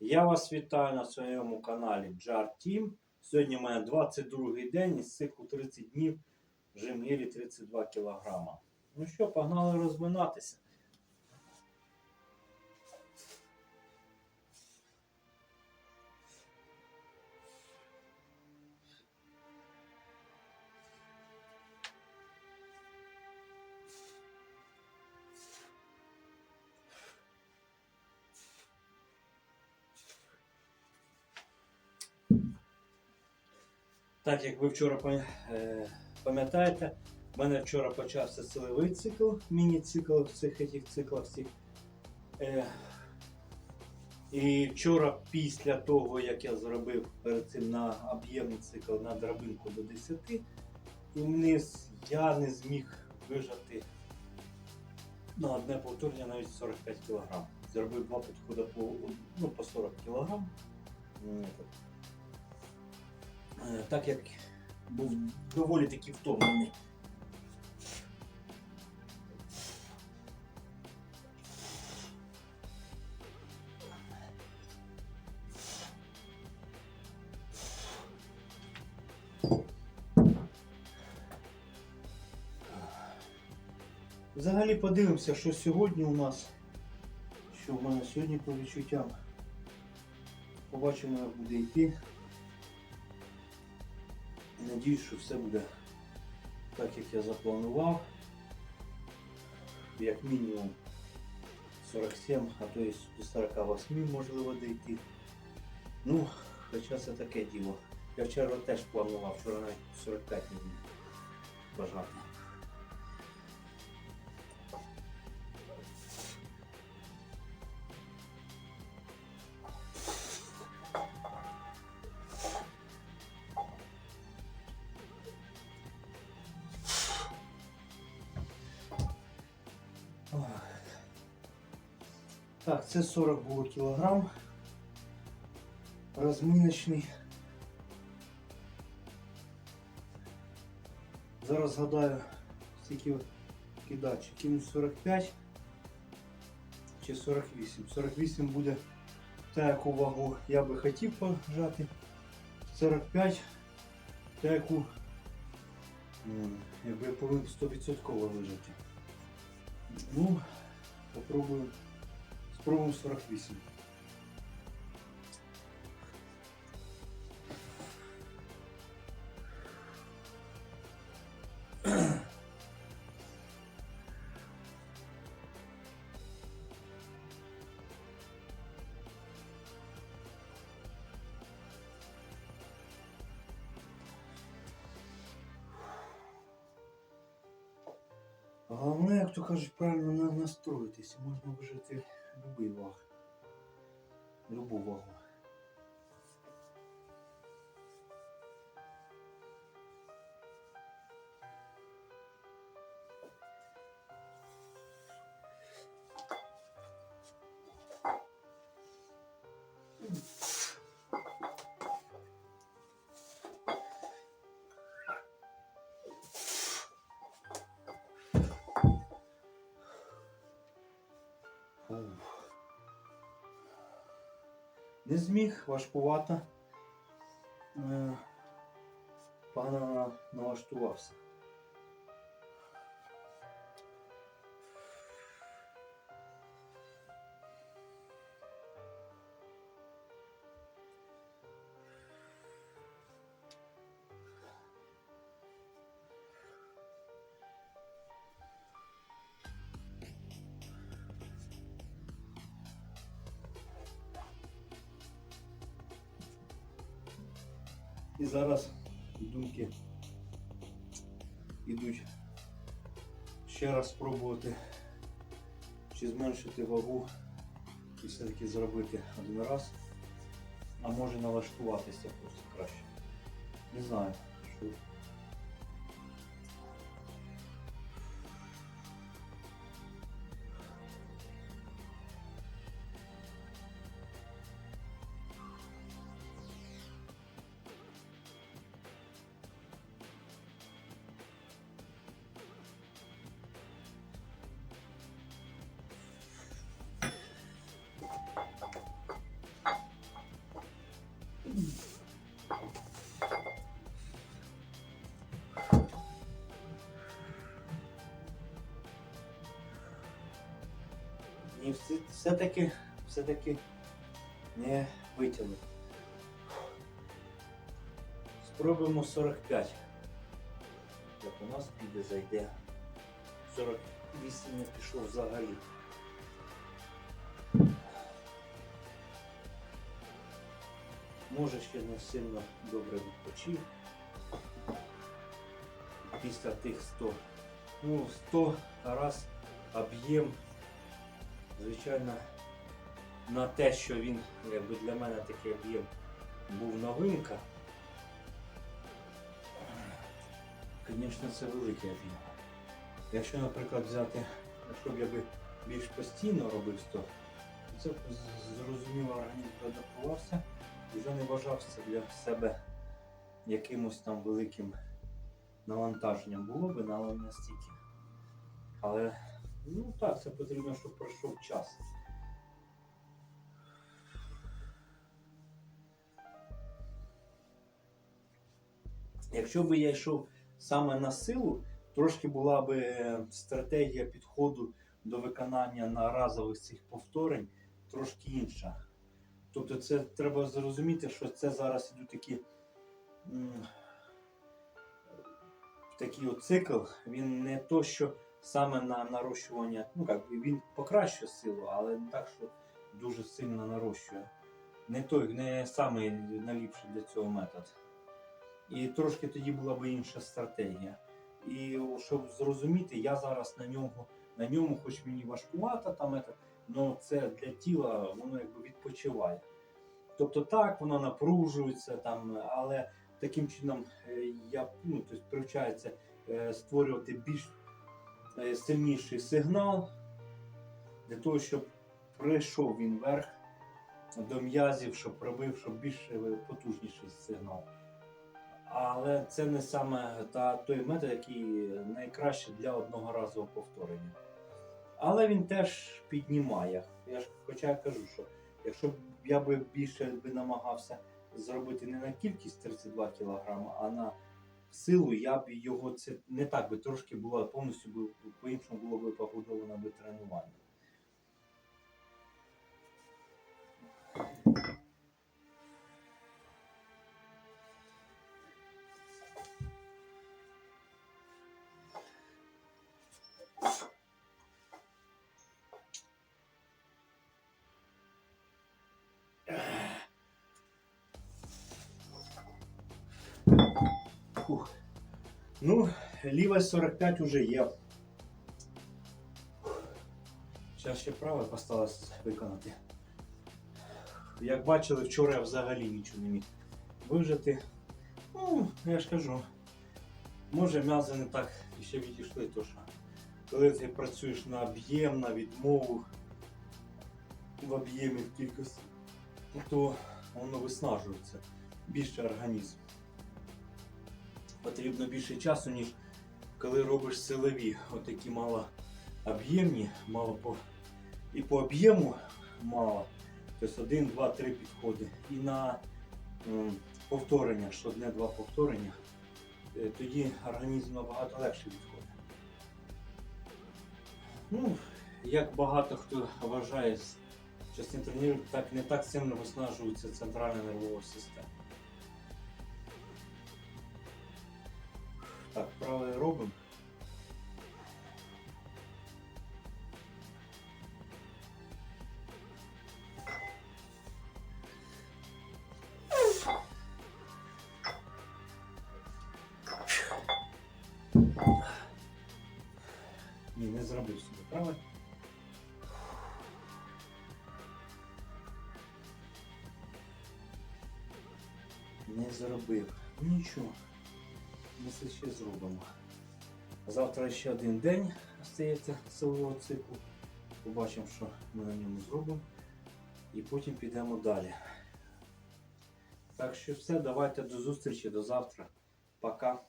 Я вас вітаю на своєму каналі Jar Team. Сьогодні у мене 22 й день із циклу 30 днів вже мірі 32 кг. Ну що, погнали розминатися. Так як ви вчора е, пам'ятаєте, в мене вчора почався силовий цикл, міні-цикл в цих циклах всіх. Е, І вчора, після того, як я зробив перед цим на об'ємний цикл на драбинку до 10, і вниз я не зміг вижати на одне повторення навіть 45 кг. Зробив два підходи по, ну, по 40 кг. Е, так як був доволі таки втомлений. Взагалі подивимося, що сьогодні у нас, що в мене сьогодні по відчуттям. Побачимо, як буде йти. Надіюсь, що все буде так, як я запланував. Як мінімум 47, а то і до 48 можливо дійти. Ну, хоча це таке діло. Я вчора теж планував, вчора навіть 45 не бажати. Так, це 40 було кілограм. Розминочний. Зараз згадаю, скільки кидати, чи кину 45 чи 48. 48 буде та, яку вагу я би хотів пожати. 45 та яку якби я повинен 100% вижити. Ну, попробую. Спробуємо 48. Головне, як то кажуть, правильно на- настроїтися. Можна вижити любий ваг. Любу вагу. Не зміг, важкувато. Пана Погано налаштувався. І зараз думки йдуть ще раз спробувати чи зменшити вагу і все-таки зробити один раз, а може налаштуватися просто краще. Не знаю, що. І все- все-таки, все-таки не витягнув. Спробуємо 45. Як у нас піде, зайде. 48 не пішов взагалі. Може ще не сильно добре відпочив. Після тих 100. Ну, 100 раз об'єм, звичайно, на те, що він, якби для мене такий об'єм був новинка. Звісно, це великий об'єм. Якщо, наприклад, взяти, якщо б я би більш постійно робив 100, то це зрозуміло організм адаптувався і вже не вважався для себе якимось там великим навантаженням. Було би, але не настільки. Але ну так, це потрібно, щоб пройшов час. Якщо би я йшов саме на силу, трошки була би е, стратегія підходу до виконання на разових цих повторень трошки інша. Тобто це треба зрозуміти, що це зараз ідуть такі такий от цикл, він не то, що саме на нарощування, ну як він покращує силу, але не так, що дуже сильно нарощує. Не той, не самий наліпший для цього метод. І трошки тоді була б інша стратегія. І щоб зрозуміти, я зараз на ньому, на ньому, хоч мені важкувато там, але це для тіла воно якби відпочиває. Тобто так, воно напружується, там, але таким чином е, я ну, тобто, привчається е, створювати більш сильніший сигнал для того, щоб прийшов він вверх до м'язів, щоб пробив, щоб більш е, потужніший сигнал. Але це не саме та, той метод, який найкраще для одного разового повторення. Але він теж піднімає. Я ж хоча я кажу, що якщо б я би більше намагався зробити не на кількість 32 кг, а на силу, я б його це не так би трошки було повністю би по-іншому було б побудовано би тренування. Ну, ліва 45 уже є. Зараз ще праве осталось виконати. Як бачили, вчора я взагалі нічого не міг вижити. Ну, я ж кажу, може м'язи не так ще відійшли, то що коли ти працюєш на об'єм, на відмову в об'ємі в кількості, то воно виснажується більше організм потрібно більше часу, ніж коли робиш силові, отакі мало об'ємні, мало по і по об'єму мало. Тобто один, два, три підходи. І на повторення, що одне-два повторення, е, тоді організм набагато легше відходить. Ну, як багато хто вважає, з частин тренувань так не так сильно виснажується центральна нервова система. Так, праве робимо. Ні, не зробив собі праве. Не зробив. Ну, Нічого. Ми це ще зробимо. Завтра ще один день остається силового циклу. Побачимо, що ми на ньому зробимо. І потім підемо далі. Так що все, давайте до зустрічі, до завтра. Пока.